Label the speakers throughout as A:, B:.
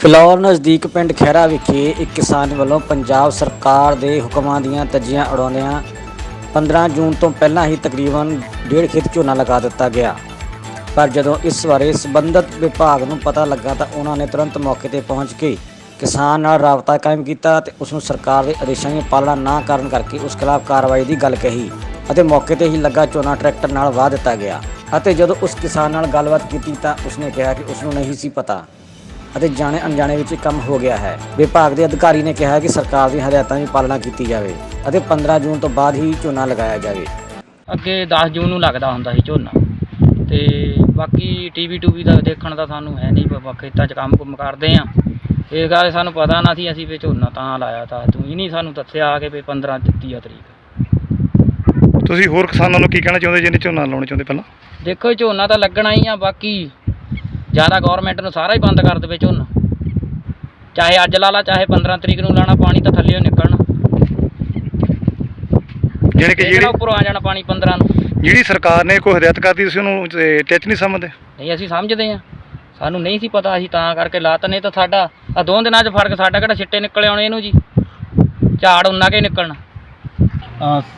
A: ਫਿਲੌਰ ਨਜ਼ਦੀਕ ਪਿੰਡ ਖਹਿਰਾ ਵਿਖੇ ਇੱਕ ਕਿਸਾਨ ਵੱਲੋਂ ਪੰਜਾਬ ਸਰਕਾਰ ਦੇ ਹੁਕਮਾਂ ਦੀਆਂ ਤੱਜੀਆਂ ਉਡਾਉਂਦਿਆਂ 15 ਜੂਨ ਤੋਂ ਪਹਿਲਾਂ ਹੀ ਤਕਰੀਬਨ ਡੇਢ ਖੇਤ ਝੋਨਾ ਲਗਾ ਦਿੱਤਾ ਗਿਆ। ਪਰ ਜਦੋਂ ਇਸ ਬਾਰੇ ਸੰਬੰਧਿਤ ਵਿਭਾਗ ਨੂੰ ਪਤਾ ਲੱਗਾ ਤਾਂ ਉਹਨਾਂ ਨੇ ਤੁਰੰਤ ਮੌਕੇ ਤੇ ਪਹੁੰਚ ਕੇ ਕਿਸਾਨ ਨਾਲ ਰਾਬਤਾ ਕਾਇਮ ਕੀਤਾ ਤੇ ਉਸ ਨੂੰ ਸਰਕਾਰ ਦੇ ਆਦੇਸ਼ਾਂ ਦੀ ਪਾਲਣਾ ਨਾ ਕਰਨ ਕਰਕੇ ਉਸ ਖਿਲਾਫ ਕਾਰਵਾਈ ਦੀ ਗੱਲ ਕਹੀ ਅਤੇ ਮੌਕੇ ਤੇ ਹੀ ਲੱਗਾ ਝੋਨਾ ਟਰੈਕਟਰ ਨਾਲ ਵਾਹ ਦਿੱਤਾ ਗਿਆ। ਅਤੇ ਜਦੋਂ ਉਸ ਕਿਸਾਨ ਨਾਲ ਗੱਲਬਾਤ ਕੀਤੀ ਤਾਂ ਉਸਨੇ ਕਿਹਾ ਕਿ ਉਸ ਨੂੰ ਨਹੀਂ ਸੀ ਪਤਾ। ਅਤੇ ਜਾਣੇ ਅਣਜਾਣੇ ਵਿੱਚ ਕੰਮ ਹੋ ਗਿਆ ਹੈ। ਵਿਭਾਗ ਦੇ ਅਧਿਕਾਰੀ ਨੇ ਕਿਹਾ ਕਿ ਸਰਕਾਰ ਦੀਆਂ ਹਦਾਇਤਾਂ ਦੀ ਪਾਲਣਾ ਕੀਤੀ ਜਾਵੇ ਅਤੇ 15 ਜੂਨ ਤੋਂ ਬਾਅਦ ਹੀ ਝੋਨਾ ਲਗਾਇਆ ਜਾਵੇ।
B: ਅੱਗੇ 10 ਜੂਨ ਨੂੰ ਲੱਗਦਾ ਹੁੰਦਾ ਸੀ ਝੋਨਾ। ਤੇ ਬਾਕੀ ਟੀਵੀ ਟੂਵੀ ਦਾ ਦੇਖਣ ਦਾ ਸਾਨੂੰ ਹੈ ਨਹੀਂ ਬਾਬਾ ਖੇਤਾਂ 'ਚ ਕੰਮ ਕੁੰਮ ਕਰਦੇ ਆ ਇਹ ਗੱਲ ਸਾਨੂੰ ਪਤਾ ਨਾ ਸੀ ਅਸੀਂ ਵੀ ਝੋਨਾ ਤਾਂ ਲਾਇਆ ਤਾਂ ਤੂੰ ਹੀ ਨਹੀਂ ਸਾਨੂੰ ਦੱਸਿਆ ਆ ਕੇ ਵੀ 15 ਦਿੱਤੀ ਆ ਤਰੀਕ।
C: ਤੁਸੀਂ ਹੋਰ ਕਿਸਾਨਾਂ ਨੂੰ ਕੀ ਕਹਿਣਾ ਚਾਹੁੰਦੇ ਜਿਹਨੇ ਝੋਨਾ ਲਾਉਣਾ ਚਾਹੁੰਦੇ ਪਹਿਲਾਂ?
B: ਦੇਖੋ ਝੋਨਾ ਤਾਂ ਲੱਗਣਾ ਹੀ ਆ ਬਾਕੀ ਜ਼ਿਆਦਾ ਗਵਰਨਮੈਂਟ ਨੂੰ ਸਾਰਾ ਹੀ ਬੰਦ ਕਰ ਦੇਵੇ ਝੋਨਾ ਚਾਹੇ ਅੱਜ ਲਾ ਲਾ ਚਾਹੇ 15 ਤਰੀਕ ਨੂੰ ਲਾਣਾ ਪਾਣੀ ਤਾਂ ਥੱਲੇੋਂ ਨਿਕਲਣਾ।
C: ਜਿਹੜੇ ਕਿ
B: ਜਿਹੜਾ ਉੱਪਰੋਂ ਆ ਜਾਣਾ ਪਾਣੀ 15 ਨੂੰ।
C: ਜਿਹੜੀ ਸਰਕਾਰ ਨੇ ਕੋਈ ਹਦਾਇਤ ਕਰਤੀ ਤੁਸੀਂ ਉਹਨੂੰ ਟੱਚ ਨਹੀਂ ਸਮਝਦੇ?
B: ਨਹੀਂ ਅਸੀਂ ਸਮਝਦੇ ਆ ਸਾਨੂੰ ਨਹੀਂ ਸੀ ਪਤਾ ਅਸੀਂ ਤਾਂ ਕਰਕੇ ਲਾਤ ਨਹੀਂ ਤਾਂ ਸਾਡਾ ਆ ਦੋ ਦਿਨਾਂ 'ਚ ਫ਼ਰਕ ਸਾਡਾ ਕਿਹੜਾ ਛਿੱਟੇ ਨਿਕਲੇ ਆਉਣੇ ਇਹਨੂੰ ਜੀ। ਝਾੜ ਉਨਾ ਕੇ ਨਿਕਲਣਾ।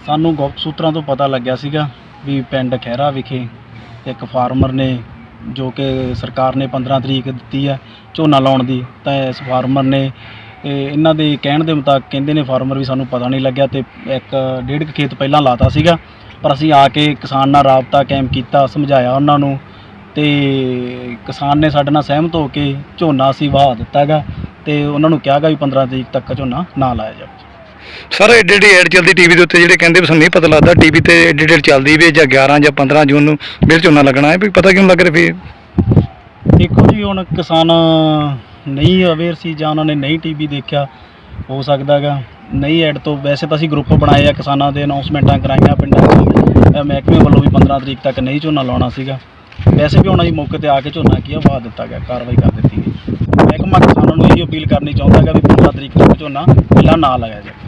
D: ਸਾਨੂੰ ਗੁਪਤ ਸੂਤਰਾਂ ਤੋਂ ਪਤਾ ਲੱਗਿਆ ਸੀਗਾ ਵੀ ਪਿੰਡ ਖਹਿਰਾ ਵਿਖੇ ਇੱਕ ਫਾਰਮਰ ਨੇ ਜੋ ਕਿ ਸਰਕਾਰ ਨੇ 15 ਤਰੀਕ ਦਿੱਤੀ ਹੈ ਝੋਨਾ ਲਾਉਣ ਦੀ, ਤਾਂ ਇਸ ਫਾਰਮਰ ਨੇ ਇਹ ਇਹਨਾਂ ਦੇ ਕਹਿਣ ਦੇ ਮੁਤਾਬਕ ਕਹਿੰਦੇ ਨੇ ਫਾਰਮਰ ਵੀ ਸਾਨੂੰ ਪਤਾ ਨਹੀਂ ਲੱਗਿਆ ਤੇ ਇੱਕ ਡੇਢ ਕੁ ਖੇਤ ਪਹਿਲਾਂ ਲਾਤਾ ਸੀਗਾ, ਪਰ ਅਸੀਂ ਆ ਕੇ ਕਿਸਾਨ ਨਾਲ ਰਾਬਤਾ ਕਾਇਮ ਕੀਤਾ, ਸਮਝਾਇਆ ਉਹਨਾਂ ਨੂੰ, ਤੇ ਕਿਸਾਨ ਨੇ ਸਾਡੇ ਨਾਲ ਸਹਿਮਤ ਹੋ ਕੇ ਝੋਨਾ ਅਸੀਂ ਵਾਹ ਦਿੱਤਾ ਹੈਗਾ, ਤੇ ਉਹਨਾਂ ਨੂੰ ਕਿਹਾ ਗਾ ਵੀ 15 ਤਰੀਕ ਤੱਕ ਝੋਨਾ ਨਾ ਲਾਇਆ ਜਾਵੇ।
C: ਸਰ ਐਡੇ ਏਡੀ ਐਡ ਚੱਲਦੀ ਟੀਵੀ ਦੇ ਉੱਤੇ ਜਿਹੜੇ ਕਹਿੰਦੇ ਵੀ ਸਾਨੂੰ ਨਹੀਂ ਪਤਾ ਲੱਗਦਾ ਟੀਵੀ ਤੇ ਏਡੀ ਏਡੀ ਚੱਲਦੀ ਵੀ ਜਾਂ 11 ਜਾਂ 15 ਜੂਨ ਨੂੰ ਫਿਰ ਝੋਨਾ ਲੱਗਣਾ ਹੈ, ਵੀ ਪਤਾ ਕਿਉਂ ਲੱਗ ਰਿਹਾ ਫਿਰ?
D: ਦੇਖੋ ਜੀ, ਹੁਣ ਕਿਸਾਨ ਨਹੀਂ ਅਵੇਅਰ ਸੀ ਜਾਂ ਉਹਨਾਂ ਨੇ ਨਹੀਂ ਟੀਵੀ ਦੇਖਿਆ, ਹੋ ਸਕਦਾ ਗਾ ਨਹੀਂ ਐਡ ਤੋਂ ਵੈਸੇ ਤਾਂ ਅਸੀਂ ਗਰੁੱਪ ਬਣਾਏ ਆ ਕਿਸਾਨਾਂ ਦੇ ਅਨਾਉਂਸਮੈਂਟਾਂ ਕਰਾਈਆਂ ਪਿੰਡਾਂ 'ਚ ਅਹ ਮਹਿਕਮੇ ਵੱਲੋਂ ਵੀ 15 ਤਰੀਕ ਤੱਕ ਨਹੀਂ ਝੋਨਾ ਲਾਉਣਾ ਸੀਗਾ। ਵੈਸੇ ਵੀ ਉਹਨਾਂ ਦੀ ਮੌਕੇ ਤੇ ਆ ਕੇ ਝੋਨਾ ਕੀ ਆ ਵਾਹ ਦਿੱਤਾ ਗਿਆ, ਕਾਰਵਾਈ ਕਰ ਦਿੱਤੀ ਗਈ। ਮਹਿਕਮਾ ਕਿਸਾਨਾਂ ਨੂੰ ਇਹੀ ਅਪੀਲ ਕਰਨੀ ਚਾਹੁੰਦਾ ਹੈਗਾ ਵੀ 15 ਤਰੀਕ ਤੱਕ ਝੋਨਾ ਪਹਿਲਾਂ ਨਾ ਲਾਇਆ ਜਾਵੇ।